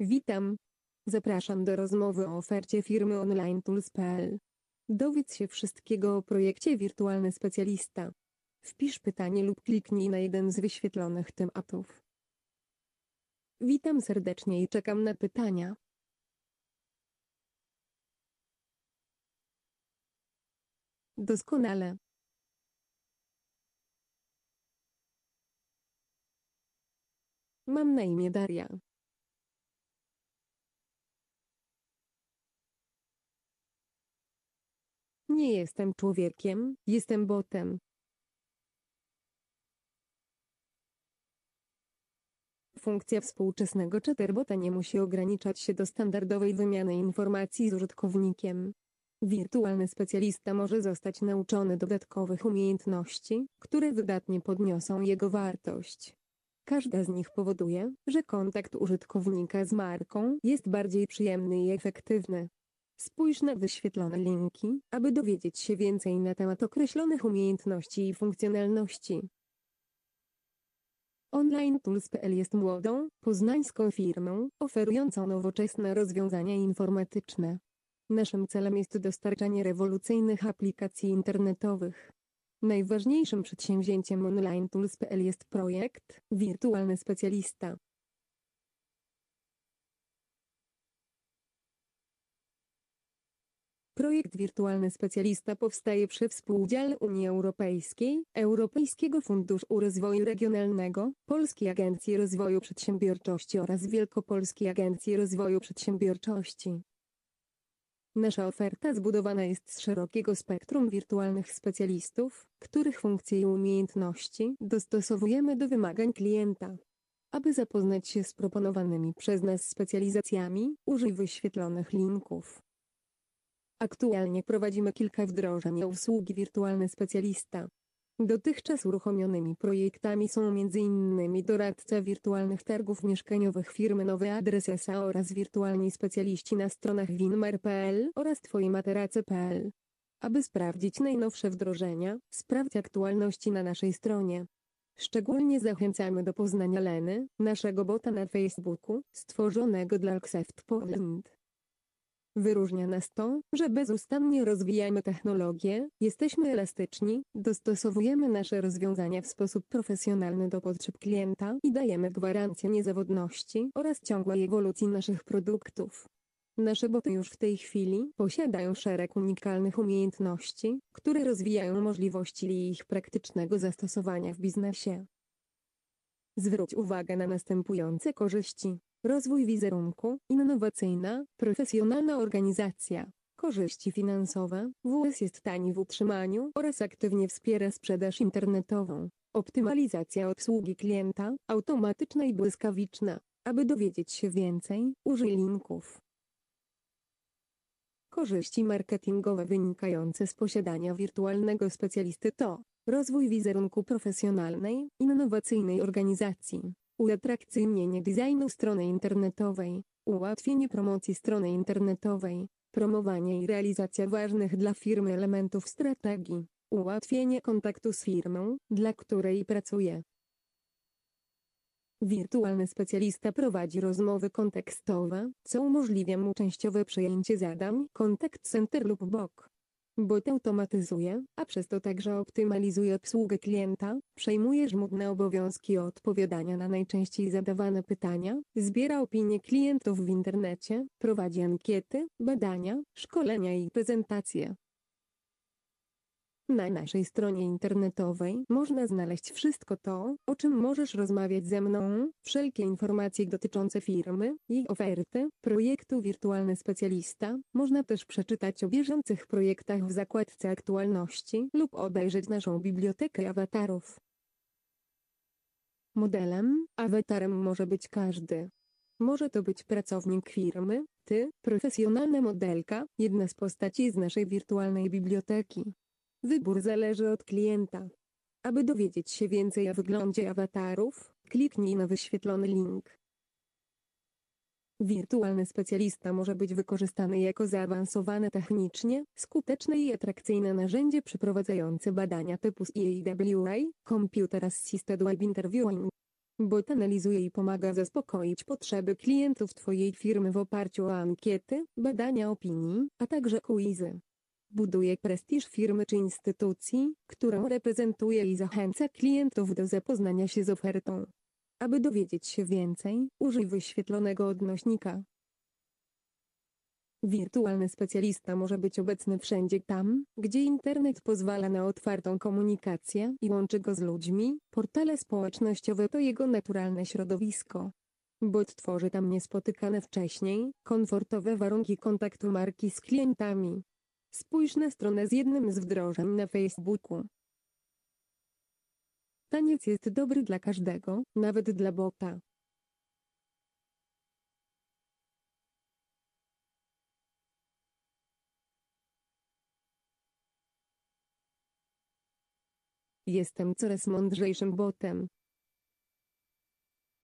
Witam. Zapraszam do rozmowy o ofercie firmy onlinetools.pl. Dowiedz się wszystkiego o projekcie Wirtualny Specjalista. Wpisz pytanie lub kliknij na jeden z wyświetlonych tematów. Witam serdecznie i czekam na pytania. Doskonale. Mam na imię Daria. Nie jestem człowiekiem, jestem botem. Funkcja współczesnego chatterbota nie musi ograniczać się do standardowej wymiany informacji z użytkownikiem. Wirtualny specjalista może zostać nauczony dodatkowych umiejętności, które wydatnie podniosą jego wartość. Każda z nich powoduje, że kontakt użytkownika z marką jest bardziej przyjemny i efektywny. Spójrz na wyświetlone linki, aby dowiedzieć się więcej na temat określonych umiejętności i funkcjonalności. OnlineTools.pl jest młodą, poznańską firmą, oferującą nowoczesne rozwiązania informatyczne. Naszym celem jest dostarczanie rewolucyjnych aplikacji internetowych. Najważniejszym przedsięwzięciem OnlineTools.pl jest projekt Wirtualny Specjalista. Projekt Wirtualny Specjalista powstaje przy współudziale Unii Europejskiej, Europejskiego Funduszu Rozwoju Regionalnego, Polskiej Agencji Rozwoju Przedsiębiorczości oraz Wielkopolskiej Agencji Rozwoju Przedsiębiorczości. Nasza oferta zbudowana jest z szerokiego spektrum wirtualnych specjalistów, których funkcje i umiejętności dostosowujemy do wymagań klienta. Aby zapoznać się z proponowanymi przez nas specjalizacjami, użyj wyświetlonych linków. Aktualnie prowadzimy kilka wdrożeń usługi Wirtualny Specjalista. Dotychczas uruchomionymi projektami są m.in. doradca wirtualnych targów mieszkaniowych firmy Nowy Adres SA oraz wirtualni specjaliści na stronach winmer.pl oraz twojmaterace.pl. Aby sprawdzić najnowsze wdrożenia, sprawdź aktualności na naszej stronie. Szczególnie zachęcamy do poznania Leny, naszego bota na Facebooku, stworzonego dla Accept Poland. Wyróżnia nas to, że bezustannie rozwijamy technologię, jesteśmy elastyczni, dostosowujemy nasze rozwiązania w sposób profesjonalny do potrzeb klienta i dajemy gwarancję niezawodności oraz ciągłej ewolucji naszych produktów. Nasze boty już w tej chwili posiadają szereg unikalnych umiejętności, które rozwijają możliwości ich praktycznego zastosowania w biznesie. Zwróć uwagę na następujące korzyści. Rozwój wizerunku, innowacyjna, profesjonalna organizacja. Korzyści finansowe. WS jest tani w utrzymaniu oraz aktywnie wspiera sprzedaż internetową. Optymalizacja obsługi klienta, automatyczna i błyskawiczna. Aby dowiedzieć się więcej, użyj linków. Korzyści marketingowe wynikające z posiadania wirtualnego specjalisty to rozwój wizerunku profesjonalnej, innowacyjnej organizacji, uatrakcyjnienie designu strony internetowej, ułatwienie promocji strony internetowej, promowanie i realizacja ważnych dla firmy elementów strategii, ułatwienie kontaktu z firmą, dla której pracuje. Wirtualny specjalista prowadzi rozmowy kontekstowe, co umożliwia mu częściowe przejęcie zadań, kontakt center lub bok. Bot automatyzuje, a przez to także optymalizuje obsługę klienta, przejmuje żmudne obowiązki odpowiadania na najczęściej zadawane pytania, zbiera opinie klientów w internecie, prowadzi ankiety, badania, szkolenia i prezentacje. Na naszej stronie internetowej można znaleźć wszystko to, o czym możesz rozmawiać ze mną, wszelkie informacje dotyczące firmy, jej oferty, projektu Wirtualny Specjalista. Można też przeczytać o bieżących projektach w zakładce aktualności lub obejrzeć naszą bibliotekę awatarów. Modelem, awatarem może być każdy. Może to być pracownik firmy, ty, profesjonalna modelka, jedna z postaci z naszej wirtualnej biblioteki. Wybór zależy od klienta. Aby dowiedzieć się więcej o wyglądzie awatarów, kliknij na wyświetlony link. Wirtualny specjalista może być wykorzystany jako zaawansowane technicznie, skuteczne i atrakcyjne narzędzie przeprowadzające badania typu EAWA, Computer Assisted Web Interviewing. Bot analizuje i pomaga zaspokoić potrzeby klientów Twojej firmy w oparciu o ankiety, badania opinii, a także quizy. Buduje prestiż firmy czy instytucji, którą reprezentuje i zachęca klientów do zapoznania się z ofertą. Aby dowiedzieć się więcej, użyj wyświetlonego odnośnika. Wirtualny specjalista może być obecny wszędzie tam, gdzie internet pozwala na otwartą komunikację i łączy go z ludźmi. Portale społecznościowe to jego naturalne środowisko. Bot tworzy tam niespotykane wcześniej, komfortowe warunki kontaktu marki z klientami. Spójrz na stronę z jednym z wdrożeń na Facebooku. Taniec jest dobry dla każdego, nawet dla bota. Jestem coraz mądrzejszym botem.